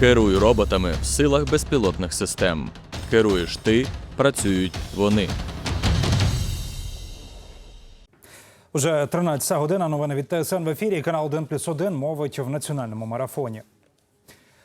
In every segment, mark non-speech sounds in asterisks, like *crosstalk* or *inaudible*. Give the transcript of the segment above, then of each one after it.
Керуй роботами в силах безпілотних систем. Керуєш ти, працюють вони. Уже 13 година. Новини від ТСН в ефірі. Канал 1 плюс 1 мовить в національному марафоні.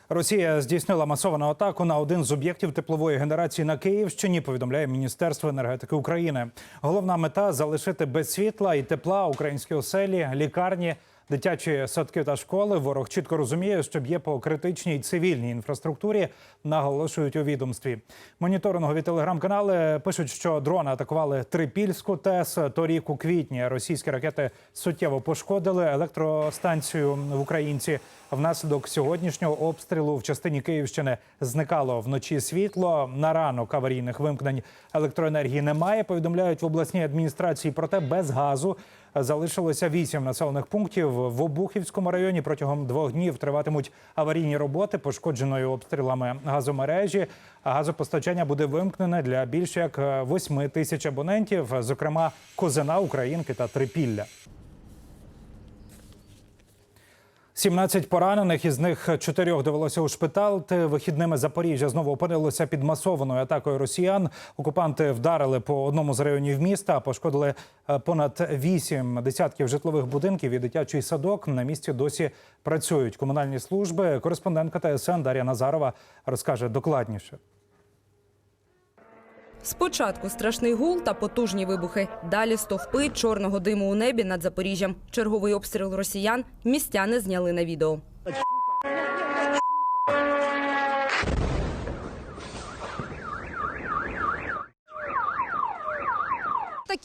Росія здійснила масовану атаку на один з об'єктів теплової генерації на Київщині. Повідомляє Міністерство енергетики України. Головна мета залишити без світла і тепла українські оселі, лікарні. Дитячі садки та школи ворог чітко розуміє, що б'є по критичній цивільній інфраструктурі, наголошують у відомстві. Моніторингові телеграм-канали пишуть, що дрони атакували Трипільську ТЕС. Торік у квітні російські ракети суттєво пошкодили електростанцію в Українці. Внаслідок сьогоднішнього обстрілу в частині Київщини зникало вночі світло. На ранок аварійних вимкнень електроенергії немає. Повідомляють в обласній адміністрації. Проте без газу залишилося вісім населених пунктів в Обухівському районі. Протягом двох днів триватимуть аварійні роботи, пошкодженої обстрілами газомережі. Газопостачання буде вимкнене для більш як восьми тисяч абонентів, зокрема Козина, Українки та Трипілля. 17 поранених, із них чотирьох довелося ушпиталити. Вихідними Запоріжжя знову опинилося під масованою атакою росіян. Окупанти вдарили по одному з районів міста, пошкодили е, понад вісім десятків житлових будинків і дитячий садок. На місці досі працюють комунальні служби. Кореспондентка ТСН Дар'я Назарова розкаже докладніше. Спочатку страшний гул та потужні вибухи. Далі стовпи чорного диму у небі над Запоріжжям. Черговий обстріл росіян містяни зняли на відео.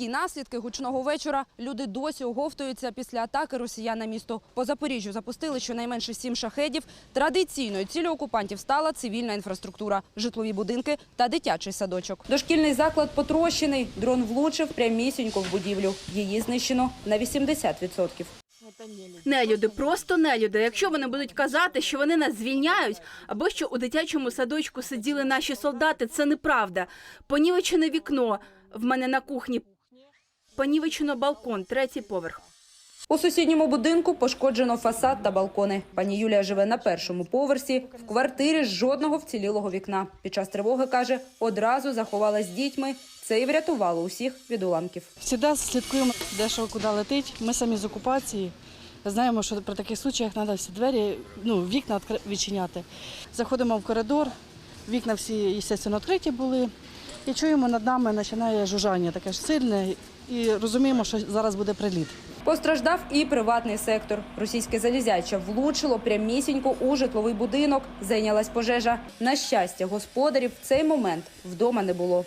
Такі наслідки гучного вечора. Люди досі оговтуються після атаки росіян на місто. По Запоріжжю запустили щонайменше сім шахедів. Традиційною ціллю окупантів стала цивільна інфраструктура, житлові будинки та дитячий садочок. Дошкільний заклад потрощений. Дрон влучив прямісінько в будівлю. Її знищено на 80%. Нелюди, просто нелюди. Якщо вони будуть казати, що вони нас звільняють, або що у дитячому садочку сиділи наші солдати, це неправда. Понівечене вікно в мене на кухні. Понівечено балкон, третій поверх. У сусідньому будинку пошкоджено фасад та балкони. Пані Юлія живе на першому поверсі. В квартирі жодного вцілілого вікна. Під час тривоги каже, одразу заховалась з дітьми. Це і врятувало усіх від уламків. Всегда слідкуємо, де що куди летить. Ми самі з окупації. Знаємо, що при таких случаях треба всі двері, ну, вікна відчиняти. Заходимо в коридор, вікна всі, звісно, відкриті були. І чуємо над нами починає жужжання таке ж сильне. І розуміємо, що зараз буде приліт. Постраждав і приватний сектор. Російське залізяче влучило прямісінько у житловий будинок. Зайнялась пожежа. На щастя, господарів в цей момент вдома не було.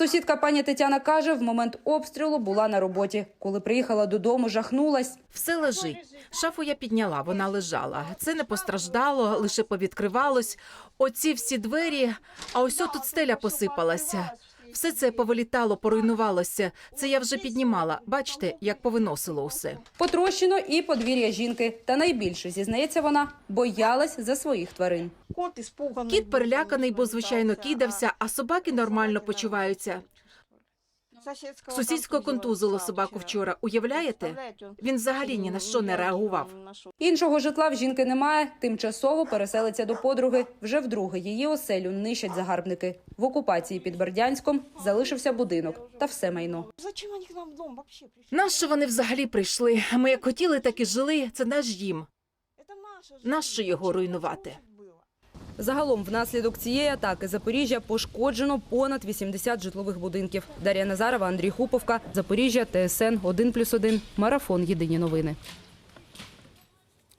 Сусідка пані Тетяна каже, в момент обстрілу була на роботі. Коли приїхала додому, жахнулась. Все лежить. Шафу я підняла, вона лежала. Це не постраждало, лише повідкривалось. Оці всі двері, а ось тут стеля посипалася. Все це повилітало, поруйнувалося. Це я вже піднімала. Бачите, як повиносило усе. Потрощено і подвір'я жінки. Та найбільше, зізнається вона, боялась за своїх тварин. Кіт переляканий, бо звичайно кидався, а собаки нормально почуваються. Сусідського контузило собаку вчора. Уявляєте? Він взагалі ні на що не реагував. Іншого житла в жінки немає. Тимчасово переселиться до подруги. Вже вдруге її оселю нищать загарбники. В окупації під Бердянськом залишився будинок та все майно. Зачем они к нам в дом вообще пришли? Нащо вони взагалі прийшли? Ми як хотіли, так і жили. Це наш дім. Это наша Нащо його руйнувати? Загалом, внаслідок цієї атаки Запоріжжя пошкоджено понад 80 житлових будинків. Дар'я Назарова, Андрій Хуповка, Запоріжжя, ТСН 1+,1, Марафон. Єдині новини.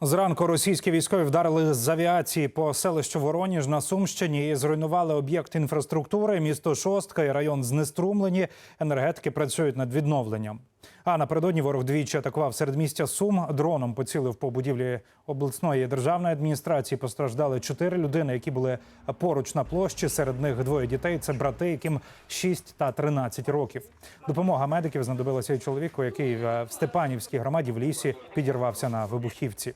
Зранку російські військові вдарили з авіації по селищу Вороніж на Сумщині і зруйнували об'єкт інфраструктури. Місто Шостка і район знеструмлені. Енергетики працюють над відновленням. А напередодні ворог двічі атакував середмістя Сум. Дроном поцілив по будівлі обласної державної адміністрації. Постраждали чотири людини, які були поруч на площі. Серед них двоє дітей. Це брати, яким 6 та 13 років. Допомога медиків знадобилася й чоловіку, який е, в Степанівській громаді в лісі підірвався на вибухівці.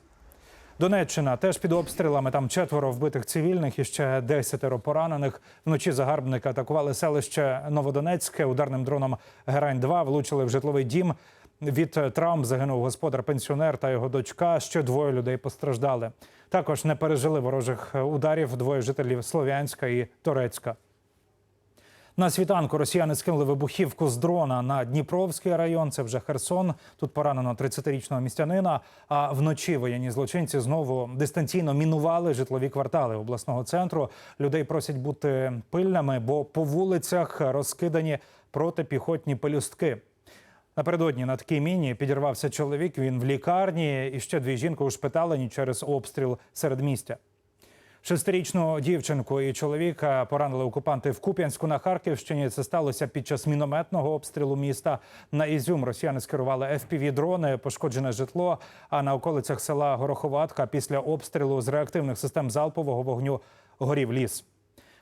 Донеччина теж під обстрілами. Там четверо вбитих цивільних і ще десятеро поранених. Вночі загарбники атакували селище Новодонецьке. Ударним дроном Герань 2 влучили в житловий дім. Від травм загинув господар-пенсіонер та його дочка. Ще двоє людей постраждали. Також не пережили ворожих ударів двоє жителів Слов'янська і Торецька. На світанку росіяни скинули вибухівку з дрона на Дніпровський район. Це вже Херсон. Тут поранено 30-річного містянина. А вночі воєнні злочинці знову дистанційно мінували житлові квартали обласного центру. Людей просять бути пильними, бо по вулицях розкидані протипіхотні пелюстки. Напередодні на такій міні підірвався чоловік. Він в лікарні і ще дві жінки ушпиталені через обстріл серед містя. Шестирічну дівчинку і чоловіка поранили окупанти в Куп'янську на Харківщині. Це сталося під час мінометного обстрілу міста. На Ізюм росіяни скерували fpv дрони пошкоджене житло. А на околицях села Гороховатка після обстрілу з реактивних систем залпового вогню горів ліс.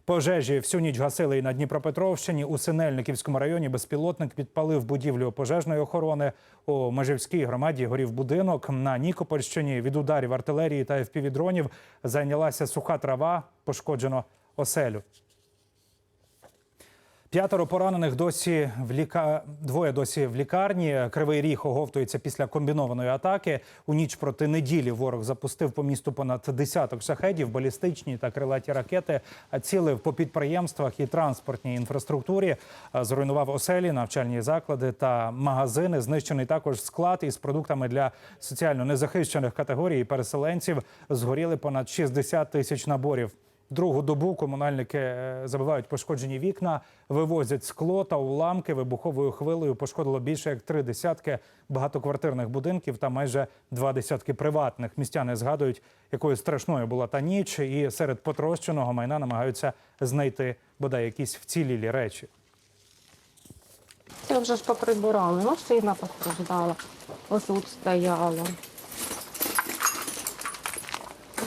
Пожежі всю ніч гасили і на Дніпропетровщині. У Синельниківському районі безпілотник підпалив будівлю пожежної охорони. У Межівській громаді горів будинок. На Нікопольщині від ударів артилерії та FPV-дронів зайнялася суха трава, пошкоджено оселю. П'ятеро поранених досі в ліка... двоє досі в лікарні. Кривий ріг оговтується після комбінованої атаки. У ніч проти неділі ворог запустив по місту понад десяток шахедів, балістичні та крилаті ракети. Цілив по підприємствах і транспортній інфраструктурі. Зруйнував оселі, навчальні заклади та магазини. Знищений також склад із продуктами для соціально незахищених категорій переселенців. Згоріли понад 60 тисяч наборів. Другу добу комунальники е, забивають пошкоджені вікна, вивозять скло та уламки. Вибуховою хвилею пошкодило більше як три десятки багатоквартирних будинків та майже два десятки приватних. Містяни згадують, якою страшною була та ніч, і серед потрощеного майна намагаються знайти бодай якісь вцілілі речі. Це вже ж поприбирали. Ну, постраждала. Ось тут стояла.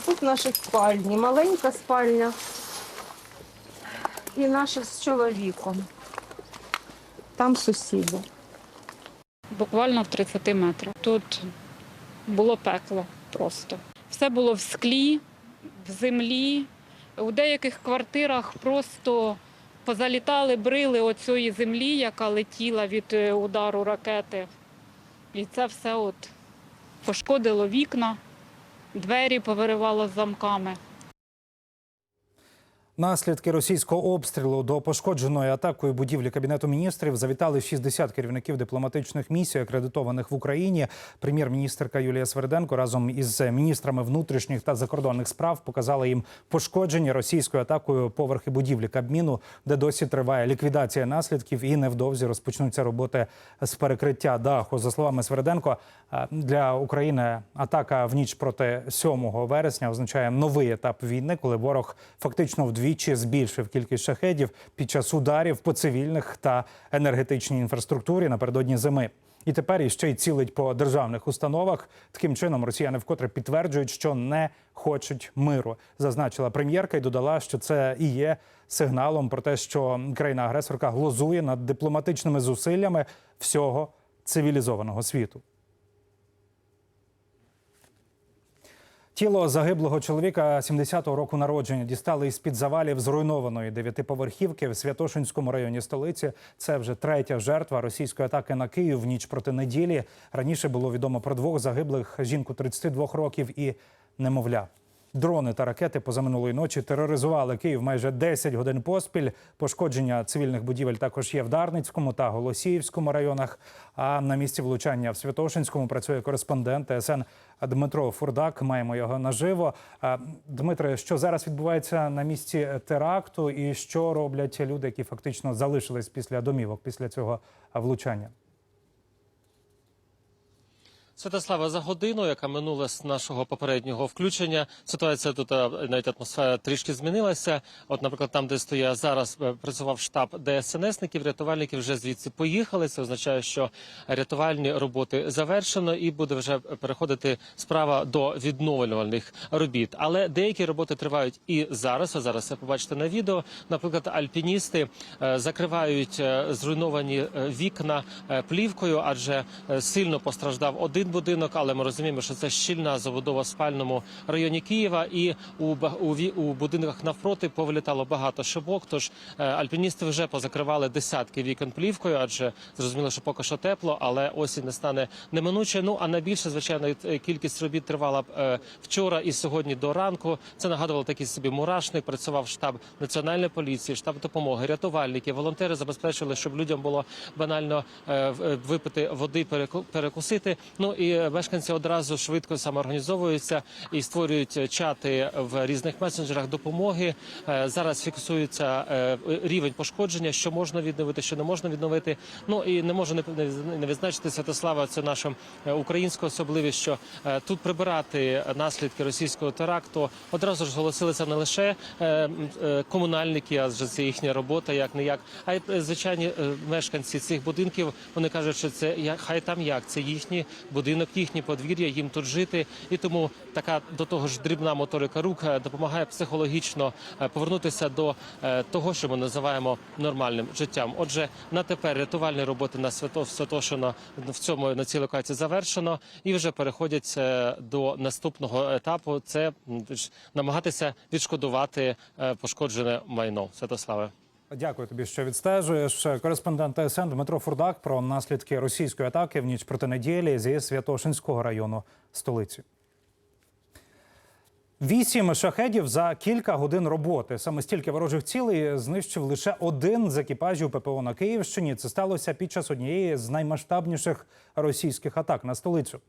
Тут наші спальні, маленька спальня. І наша з чоловіком. Там сусіди. буквально в 30 метрах. Тут було пекло просто. Все було в склі, в землі. У деяких квартирах просто позалітали брили оцієї землі, яка летіла від е, удару ракети. І це все от пошкодило вікна, двері повиривало замками. Наслідки російського обстрілу до пошкодженої атакою будівлі кабінету міністрів завітали 60 керівників дипломатичних місій, акредитованих в Україні. Прем'єр-міністрка Юлія Сверденко разом із міністрами внутрішніх та закордонних справ показала їм пошкоджені російською атакою поверхи будівлі Кабміну, де досі триває ліквідація наслідків, і невдовзі розпочнуться роботи з перекриття даху. За словами Сверденко, е, для України атака в ніч проти 7 вересня означає новий етап війни, коли ворог фактично вдвічі збільшив кількість шахедів під час ударів по цивільних та енергетичній інфраструктурі напередодні зими. І тепер іще й цілить по державних установах. Таким чином росіяни вкотре підтверджують, що не хочуть миру. Зазначила прем'єрка і додала, що це і є сигналом про те, що країна-агресорка глузує над дипломатичними зусиллями всього цивілізованого світу. Тіло загиблого чоловіка 70-го року народження дістали із під завалів зруйнованої дев'ятиповерхівки в Святошинському районі столиці. Це вже третя жертва російської атаки на Київ в ніч проти неділі. Раніше було відомо про двох загиблих жінку 32 років і немовля. Дрони та ракети позаминулої ночі тероризували Київ майже 10 годин поспіль. Пошкодження цивільних будівель також є в Дарницькому та Голосіївському районах. А на місці влучання в Святошинському працює кореспондент ТСН Дмитро Фурдак. Маємо його наживо. Дмитре, що зараз відбувається на місці теракту, і що роблять люди, які фактично залишились після домівок після цього влучання? Святослава, за годину, яка минула з нашого попереднього включення, ситуація тут е, навіть атмосфера трішки змінилася. От, наприклад, там, де стоя зараз, е, працював штаб ДСНСників, рятувальники вже звідси поїхали. Це означає, що рятувальні роботи завершено, і буде вже переходити справа до відновлювальних робіт. Але деякі роботи тривають і зараз. А зараз це побачите на відео. Наприклад, альпіністи е, закривають зруйновані вікна плівкою, адже сильно постраждав один один будинок, але ми розуміємо, що це щільна забудова в спальному районі Києва, і у у, у будинках навпроти повилітало багато шибок. Тож е, альпіністи вже позакривали десятки вікон плівкою, адже зрозуміло, що поки що тепло, але осінь не стане неминуче. Ну а найбільше звичайно кількість робіт тривала е, вчора і сьогодні до ранку. Це нагадувало такий собі мурашник. Працював штаб національної поліції, штаб допомоги, рятувальники, волонтери забезпечили, щоб людям було банально е, випити води, переку- перекусити. Ну і мешканці одразу швидко самоорганізовуються і створюють чати в різних месенджерах допомоги. Е, Зараз фіксується е, рівень пошкодження, що можна відновити, що не можна відновити. Ну і не можу не, відзначити Святослава. Це наша е, українська особливість, що тут прибирати наслідки російського теракту одразу ж зголосилися не лише комунальники, адже це їхня робота, як не як, а й звичайні мешканці цих будинків. Вони кажуть, що це хай там як це їхній будинок, їхнє подвір'я, їм тут жити. І тому така до того ж дрібна моторика рук е, допомагає психологічно е, повернутися до е, того, що ми називаємо нормальним життям. Отже, на тепер рятувальні роботи на Свято Святошино в цьому на цій локації завершено, і вже переходять до наступного етапу. Це намагатися відшкодувати пошкоджене майно. Святославе. Дякую тобі, що відстежуєш. Кореспондент ТСН Дмитро Фурдак про наслідки російської атаки в ніч проти неділі зі Святошинського району столиці. Вісім шахедів за кілька годин роботи. Саме стільки ворожих цілей знищив лише один з екіпажів ППО на Київщині. Це сталося під час однієї з наймасштабніших російських атак на столицю.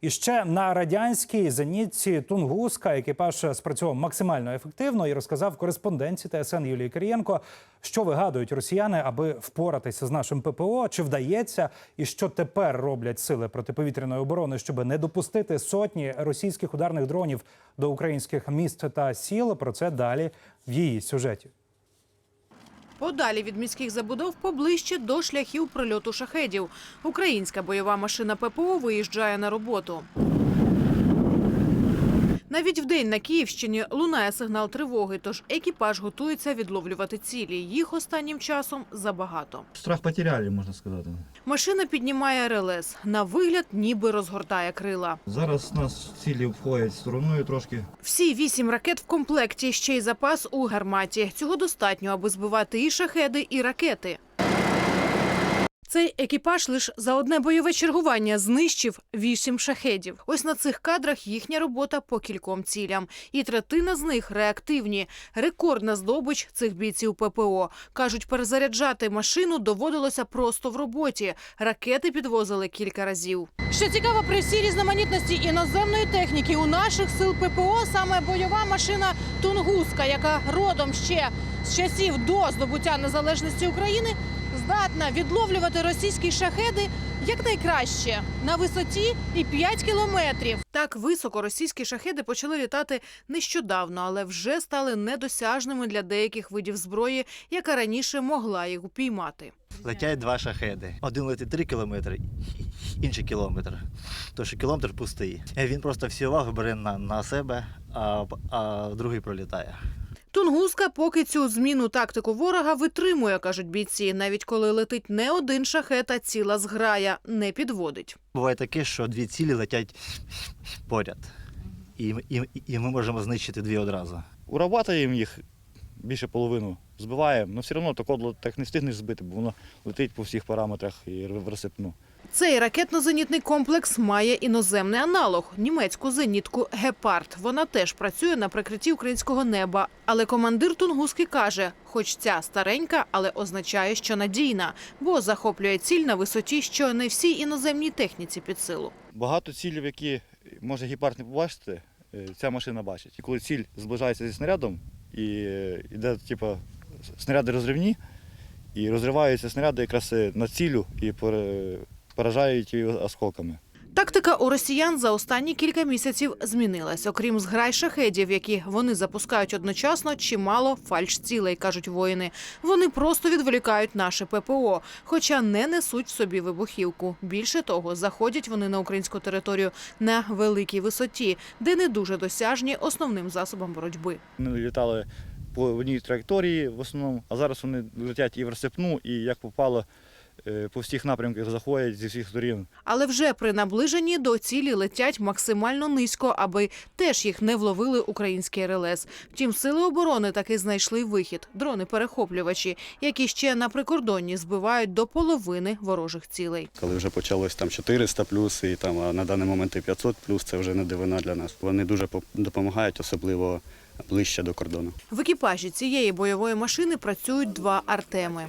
І ще на радянській зенітці Тунгуска екіпаж спрацював максимально ефективно і розказав кореспонденці ТСН Юлії Кирієнко, що вигадують росіяни, аби впоратися з нашим ППО, чи вдається, і що тепер роблять сили протиповітряної оборони, щоб не допустити сотні російських ударних дронів до українських міст та сіл. Про це далі в її сюжеті. Подалі від міських забудов поближче до шляхів прильоту шахедів. Українська бойова машина ППО виїжджає на роботу. Навіть вдень на Київщині лунає сигнал тривоги, тож екіпаж готується відловлювати цілі. Їх останнім часом забагато. Страх потеряли, можна сказати. Машина піднімає РЛС. На вигляд ніби розгортає крила. Зараз нас цілі входять стороною трошки. Всі вісім ракет в комплекті, ще й запас у гарматі. Цього достатньо, аби збивати і шахеди, і ракети. Цей екіпаж лише за одне бойове чергування знищив вісім шахедів. Ось на цих кадрах їхня робота по кільком цілям. І третина з них реактивні. Рекордна здобич цих бійців ППО. Кажуть, перезаряджати машину доводилося просто в роботі. Ракети підвозили кілька разів. Що цікаво, при всій різноманітності іноземної техніки у наших сил ППО саме бойова машина Тунгуска, яка родом ще з часів до здобуття незалежності України, здатна відловлювати російські шахеди якнайкраще на висоті і 5 кілометрів. Так високо російські шахеди почали літати нещодавно, але вже стали недосяжними для деяких видів зброї, яка раніше могла їх упіймати. Летять два шахеди. Один летить 3 кілометри, *laughs* інший кілометр. Тож що кілометр пустий. Він просто всю увагу бере на, на себе, а, а другий пролітає. Тунгуска поки цю зміну тактику ворога витримує, кажуть бійці, навіть коли летить не один шахет, а ціла зграя не підводить. Буває таке, що дві цілі летять поряд. І, і, і ми можемо знищити дві одразу. Урабатуємо їх більше половину, збиваємо, але все одно так не встигнеш збити, бо воно летить по всіх параметрах і в розсипну. Цей ракетно-зенітний комплекс має іноземний аналог німецьку зенітку Гепард. Вона теж працює на прикритті українського неба. Але командир Тунгуски каже, хоч ця старенька, але означає, що надійна, бо захоплює ціль на висоті, що не всій іноземній техніці під силу. Багато цілів, які може гепард не побачити, е, ця машина бачить. І коли ціль зближається зі снарядом і е, йде, типу, снаряди розривні, і розриваються снаряди якраз е, на цілю і поражають її осколками. Тактика у росіян за останні кілька місяців змінилась. Окрім зграй шахедів, які вони запускають одночасно, чимало фальш-цілей, кажуть воїни. Вони просто відволікають наше ППО, хоча не несуть в собі вибухівку. Більше того, заходять вони на українську територію на великій висоті, де не дуже досяжні основним засобом боротьби. Вони літали по одній траєкторії в основному, а зараз вони летять і в розсипну, і як попало по всіх напрямках заходять зі всіх сторін. Але вже при наближенні до цілі летять максимально низько, аби теж їх не вловили українські РЛС. Втім, сили оборони таки знайшли вихід дрони-перехоплювачі, які ще на прикордонні збивають до половини ворожих цілей. Коли вже почалось там 400 плюс, і там а на даний момент і 500 плюс, це вже не дивина для нас. Вони дуже допомагають, особливо ближче до кордону. В екіпажі цієї бойової машини працюють два Артеми.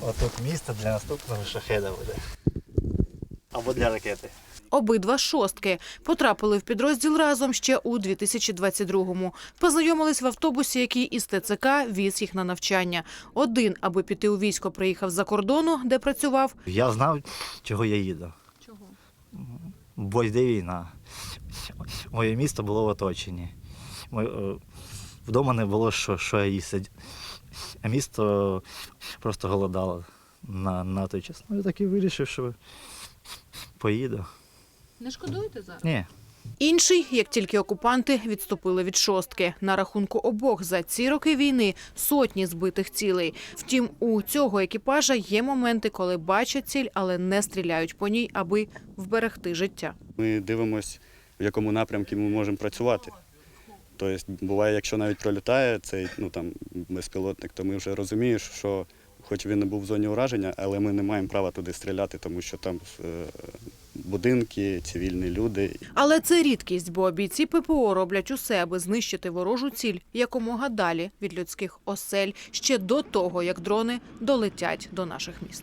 Отут місце для наступного шахеда буде. Або для ракети. Обидва шостки потрапили в підрозділ разом ще у 2022-му. Познайомились в автобусі, який із ТЦК віз їх на навчання. Один, аби піти у військо, приїхав за кордону, де працював. Я знав, чого я їду. Чого? Бо йде війна. Моє місто було в оточенні. Вдома не було що, що їсти. А місто просто голодало на, на той час. Ну, я так і вирішив, що поїду. Не шкодуєте зараз? Ні. Інший, як тільки окупанти відступили від шостки. На рахунку обох за ці роки війни сотні збитих цілей. Втім, у цього екіпажа є моменти, коли бачать ціль, але не стріляють по ній, аби вберегти життя. Ми дивимося, в якому напрямку ми можемо працювати. Тобто, буває, якщо навіть пролітає цей ну, там, безпілотник, то ми вже розуміємо, що хоч він не був в зоні ураження, але ми не маємо права туди стріляти, тому що там е, будинки, цивільні люди. Але це рідкість, бо бійці ППО роблять усе, аби знищити ворожу ціль якомога далі від людських осель ще до того, як дрони долетять до наших міст.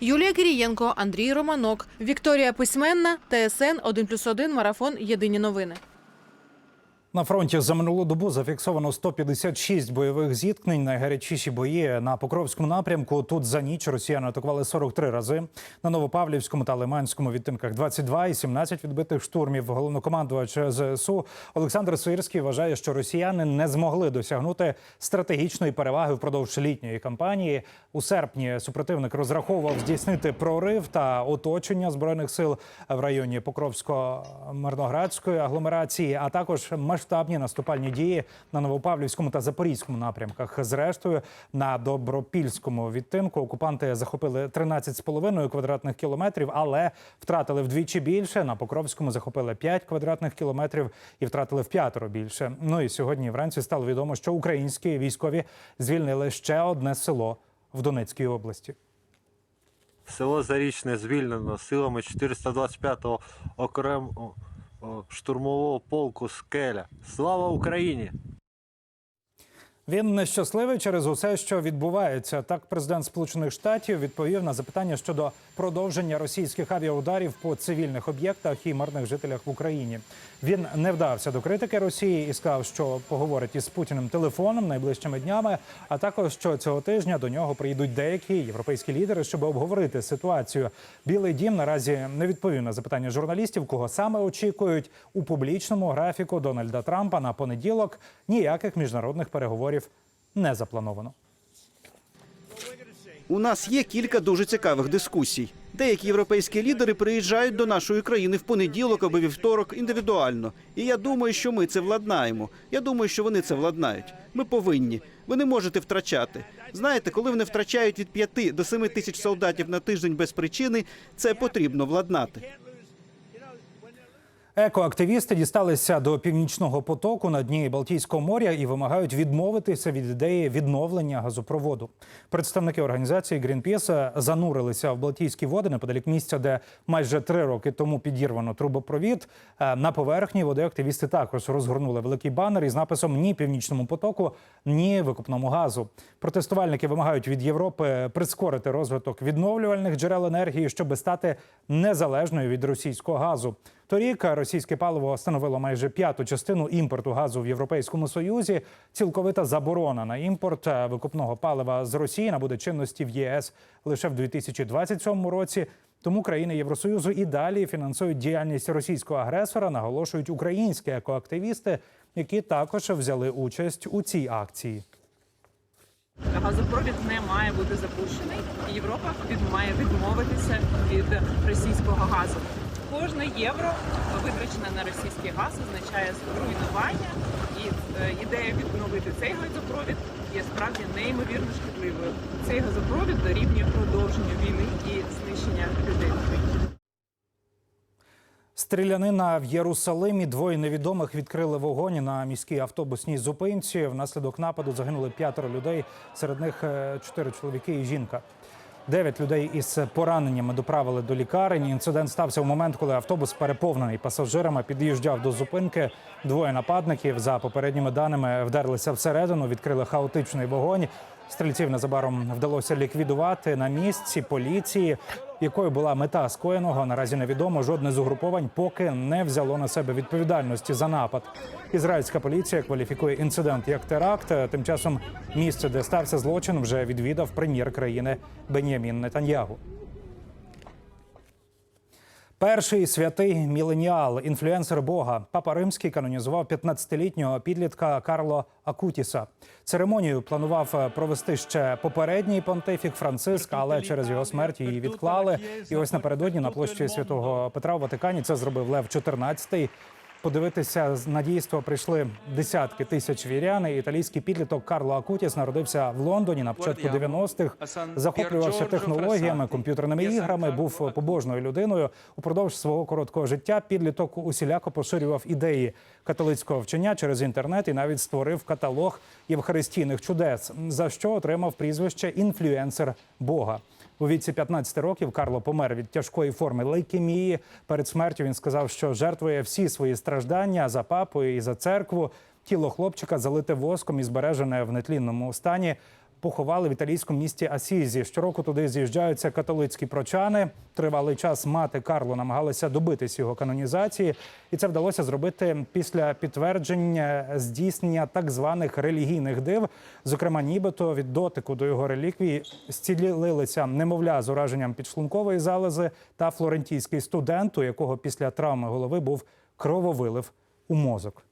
Юлія Кирієнко, Андрій Романок, Вікторія Письменна, ТСН 1+,1, Марафон. Єдині новини. На фронті за минулу добу зафіксовано 156 бойових зіткнень. Найгарячіші бої на Покровському напрямку. Тут за ніч росіяни атакували 43 рази. На Новопавлівському та Лиманському відтинках 22 і 17 відбитих штурмів. Головнокомандувач ЗСУ Олександр Сирський вважає, що росіяни не змогли досягнути стратегічної переваги впродовж літньої кампанії. У серпні супротивник розраховував здійснити прорив та оточення збройних сил в районі Покровсько-Мирноградської агломерації, а також масштабні наступальні дії на Новопавлівському та Запорізькому напрямках. Зрештою, на Добропільському відтинку окупанти захопили 13,5 квадратних кілометрів, але втратили вдвічі більше. На Покровському захопили 5 квадратних кілометрів і втратили в п'ятеро більше. Ну і сьогодні вранці стало відомо, що українські військові звільнили ще одне село в Донецькій області. Село Зарічне звільнено силами 425-го окремого штурмового полку Скеля. Слава Україні! Він нещасливий через усе, що відбувається. Так, президент Сполучених Штатів відповів на запитання щодо продовження російських авіаударів по цивільних об'єктах і мирних жителях в Україні. Він не вдався до критики Росії і сказав, що поговорить із Путіним телефоном найближчими днями. А також що цього тижня до нього приїдуть деякі європейські лідери, щоб обговорити ситуацію. Білий дім наразі не відповів на запитання журналістів, кого саме очікують у публічному графіку Дональда Трампа на понеділок. Ніяких міжнародних переговорів не заплановано. У нас є кілька дуже цікавих дискусій. Деякі європейські лідери приїжджають до нашої країни в понеділок або вівторок індивідуально. І я думаю, що ми це владнаємо. Я думаю, що вони це владнають. Ми повинні. Ви не можете втрачати. Знаєте, коли вони втрачають від 5 до 7 тисяч солдатів на тиждень без причини, це потрібно владнати. Екоактивісти дісталися до північного потоку на дні Балтійського моря і вимагають відмовитися від ідеї відновлення газопроводу. Представники організації Greenpeace занурилися в Балтійські води неподалік місця, де майже три роки тому підірвано трубопровід. Е, На поверхні води активісти також розгорнули великий банер із написом Ні північному потоку, ні викопному газу. Протестувальники вимагають від Європи прискорити розвиток відновлювальних джерел енергії, щоб стати незалежною від російського газу. Торік російське паливо становило майже п'яту частину імпорту газу в Європейському Союзі. Цілковита заборона на імпорт е, викупного палива з Росії набуде чинності в ЄС лише в 2027 році. Тому країни Євросоюзу і далі фінансують діяльність російського агресора, наголошують українські екоактивісти, які також взяли участь у цій акції. Газопровід не має бути запущений. і Європа має відмовитися від російського газу. Кожне євро, витрачене на російський газ, означає руйнування. І е, ідея відновити цей газопровід є справді неймовірно шкідливою. Цей газопровід дорівнює продовженню війни і знищення людей. Стрілянина в Єрусалимі. Двоє невідомих відкрили вогонь на міській автобусній зупинці. Внаслідок нападу загинули п'ятеро людей. Серед них е, чотири чоловіки і жінка. Дев'ять людей із пораненнями доправили до лікарень. Інцидент стався у момент, коли автобус, переповнений пасажирами, під'їжджав до зупинки. Двоє нападників, за попередніми даними, вдерлися всередину, відкрили хаотичний вогонь. Стрільців незабаром вдалося ліквідувати на місці поліції. Якою була мета скоєного, наразі невідомо. Жодне з угруповань поки не взяло на себе відповідальності за напад. Ізраїльська поліція кваліфікує інцидент як теракт. Тим часом місце, де стався злочин, вже відвідав прем'єр країни Бен'ямін Нетаньягу. Перший святий міленіал, інфлюенсер Бога, папа римський канонізував 15-літнього підлітка Карло Акутіса. Церемонію планував е, провести ще попередній понтифік Франциск, але через його смерть її відклали. І ось напередодні на площі святого Петра у Ватикані це зробив Лев 14 Подивитися на дійство прийшли десятки тисяч вірян. Італійський підліток Карло Акутіс народився в Лондоні на початку 90-х. Захоплювався технологіями, комп'ютерними іграми. Був побожною людиною. Упродовж свого короткого життя підліток усіляко поширював ідеї католицького вчення через інтернет і навіть створив каталог євхаристійних чудес, за що отримав прізвище інфлюенсер Бога. У віці 15 років Карло помер від тяжкої форми лейкемії. Перед смертю він сказав, що жертвує всі свої страждання за папою і за церкву. Тіло хлопчика залите воском і збережене в нетлінному стані. Поховали в італійському місті Асізі. Щороку туди з'їжджаються католицькі прочани. Тривалий час мати Карло намагалася добитись його канонізації, і це вдалося зробити після підтвердження здійснення так званих релігійних див. Зокрема, нібито від дотику до його реліквії зцілилися немовля з ураженням підшлункової залози та флорентійський студент, у якого після травми голови був крововилив у мозок.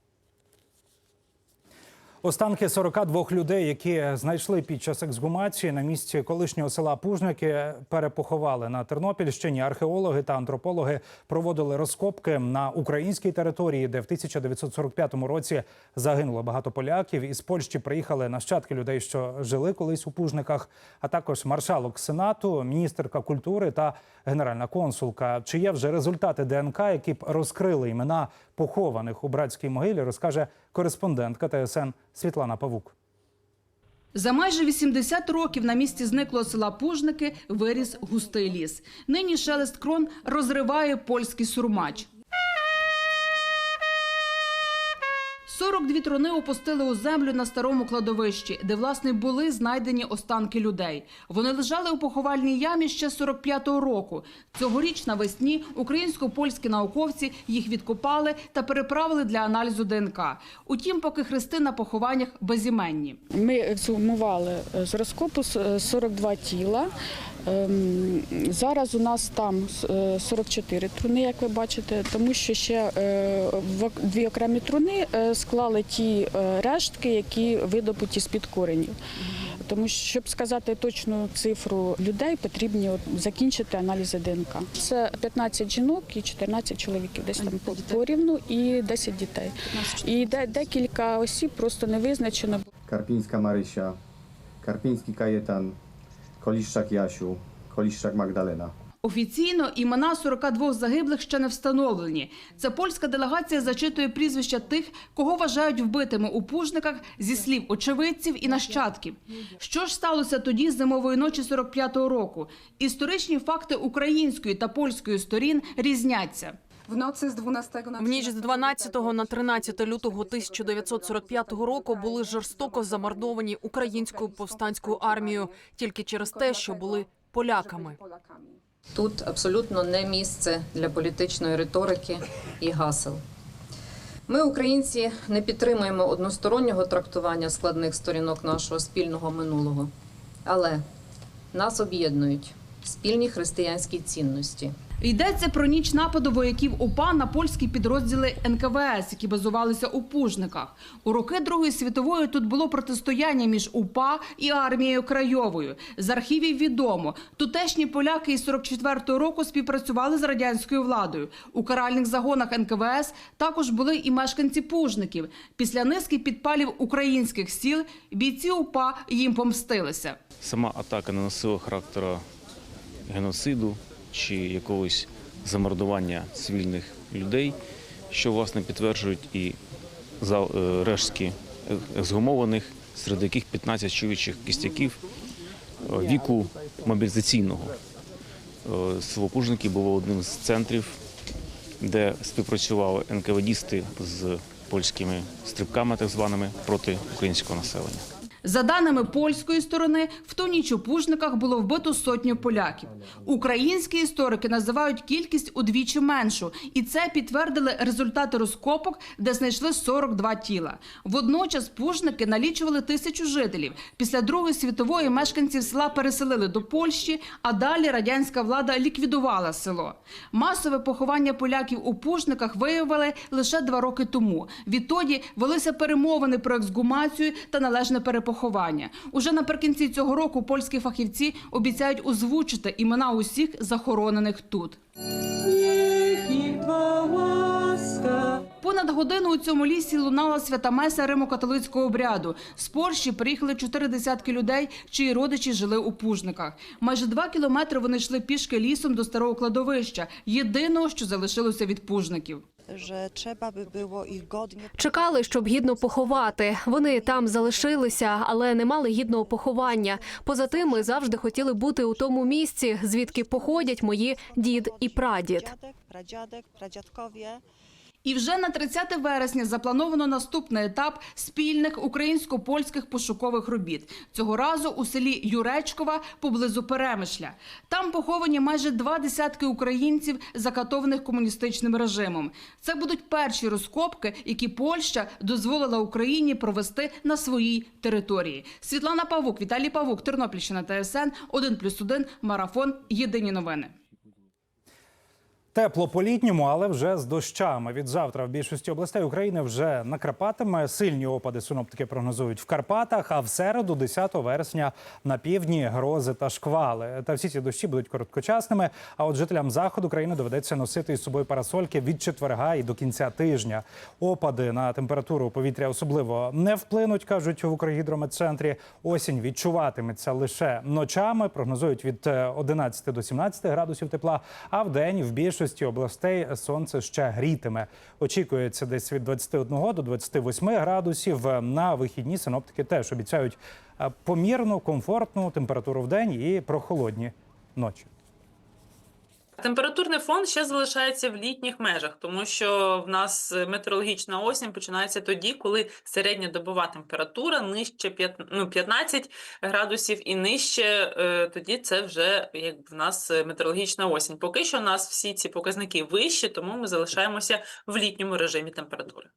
Останки 42 людей, які знайшли під час ексгумації на місці колишнього села Пужники, перепоховали на Тернопільщині. Археологи та антропологи проводили розкопки на українській території, де в 1945 році загинуло багато поляків. Із Польщі приїхали нащадки людей, що жили колись у Пужниках, а також маршалок сенату, міністерка культури та генеральна консулка. Чи є вже результати ДНК, які б розкрили імена похованих у братській могилі, розкаже кореспондентка ТСН Світлана Павук. За майже 80 років на місці зниклого села Пужники виріс густий ліс. Нині шелест крон розриває польський сурмач. 42 труни опустили у землю на старому кладовищі, де власне були знайдені останки людей. Вони лежали у поховальній ямі ще з 45-го року. Цьогоріч навесні українсько-польські науковці їх відкопали та переправили для аналізу ДНК. Утім, поки хрести на похованнях безіменні. Ми ексгумували е, з розкопу с- е, 42 тіла. Ем, Зараз у нас там е, 44 труни, як ви бачите, тому що ще е, в дві окремі труни е, склали ті е, рештки, які видобуті з-під коренів. Тому що, щоб сказати точну цифру людей, потрібні от закінчити аналізи ДНК. Це 15 жінок і 14 чоловіків, десь там порівну, і 10 дітей. І декілька осіб просто не визначено. Karpińska Marysia, Karpiński Kajetan, Koliszczak Jasiu, Koliszczak Magdalena. Офіційно імена 42 загиблих ще не встановлені. Це польська делегація зачитує прізвища тих, кого вважають вбитими у пужниках зі слів очевидців і нащадків. Що ж сталося тоді зимової ночі 45-го року? Історичні факти української та польської сторін різняться. В ніч з 12 на 13 лютого 1945 року були жорстоко замордовані українською повстанською армією тільки через те, що були поляками. Тут абсолютно не місце для політичної риторики і гасел. Ми, українці, не підтримуємо одностороннього трактування складних сторінок нашого спільного минулого, але нас об'єднують спільні християнські цінності. Йдеться про ніч нападу вояків УПА на польські підрозділи НКВС, які базувалися у Пужниках. У роки Другої світової тут було протистояння між УПА і армією Крайовою. З архівів відомо, тутешні поляки із 44-го року співпрацювали з радянською владою. У каральних загонах НКВС також були і мешканці Пужників. Після низки підпалів українських сіл бійці УПА їм помстилися. Сама атака не носила характеру геноциду чи якогось замордування цивільних людей, що власне підтверджують і е, рештки ексгумованих, серед яких 15 чоловічих кістяків е, віку мобілізаційного. Е, Село було одним з центрів, де співпрацювали НКВДісти з польськими стрибками, так званими, проти українського населення. За даними польської сторони, в ту ніч у Пужниках було вбито сотню поляків. Українські історики називають кількість удвічі меншу, і це підтвердили результати розкопок, де знайшли 42 тіла. Водночас Пужники налічували тисячу жителів. Після Другої світової мешканців села переселили до Польщі, а далі радянська влада ліквідувала село. Масове поховання поляків у Пужниках виявили лише два роки тому. Відтоді велися перемовини про ексгумацію та належне перепоховання. Уже наприкінці цього року польські фахівці обіцяють озвучити імена усіх захоронених тут. Понад годину у цьому лісі лунала свята меса римо-католицького обряду. З Польщі приїхали чотири десятки людей, чиї родичі жили у Пужниках. Майже два кілометри вони йшли пішки лісом до старого кладовища, єдиного, що залишилося від пужників. Że треба би було їх годні. Чекали, щоб гідно поховати. Вони там залишилися, але не мали гідного поховання. Поза тим, ми завжди хотіли бути у тому місці, звідки походять мої дід і прадід. І вже на 30 вересня заплановано наступний етап спільних українсько-польських пошукових робіт. Цього разу у селі Юречкова поблизу Перемишля. Там поховані майже два десятки українців, закатованих комуністичним режимом. Це будуть перші розкопки, які Польща дозволила Україні провести на своїй території. Світлана Павук, Віталій Павук, Тернопільщина ТСН 1+,1, Марафон. Єдині новини. Тепло по літньому, але вже з дощами. Від завтра в більшості областей України вже накрапатиме. Сильні опади синоптики прогнозують в Карпатах. А в середу, 10 вересня, на півдні грози та шквали. Та всі ці дощі будуть короткочасними. А от жителям заходу країни доведеться носити із собою парасольки від четверга і до кінця тижня. Опади на температуру повітря особливо не вплинуть, кажуть в Укргідрометцентрі. Осінь відчуватиметься лише ночами. Прогнозують від е, 11 до 17 градусів тепла. А в день в більшості областей сонце ще грітиме. Очікується десь від 21 до 28 градусів. На вихідні синоптики теж обіцяють е, помірну, комфортну температуру в день і прохолодні ночі. Температурний фон ще залишається в літніх межах, тому що в нас е, метеорологічна осінь починається тоді, коли середньодобова температура нижче п'ят- ну, 15 градусів і нижче, е, тоді це вже як в нас е, метеорологічна осінь. Поки що у нас всі ці показники вищі, тому ми залишаємося в літньому режимі температури.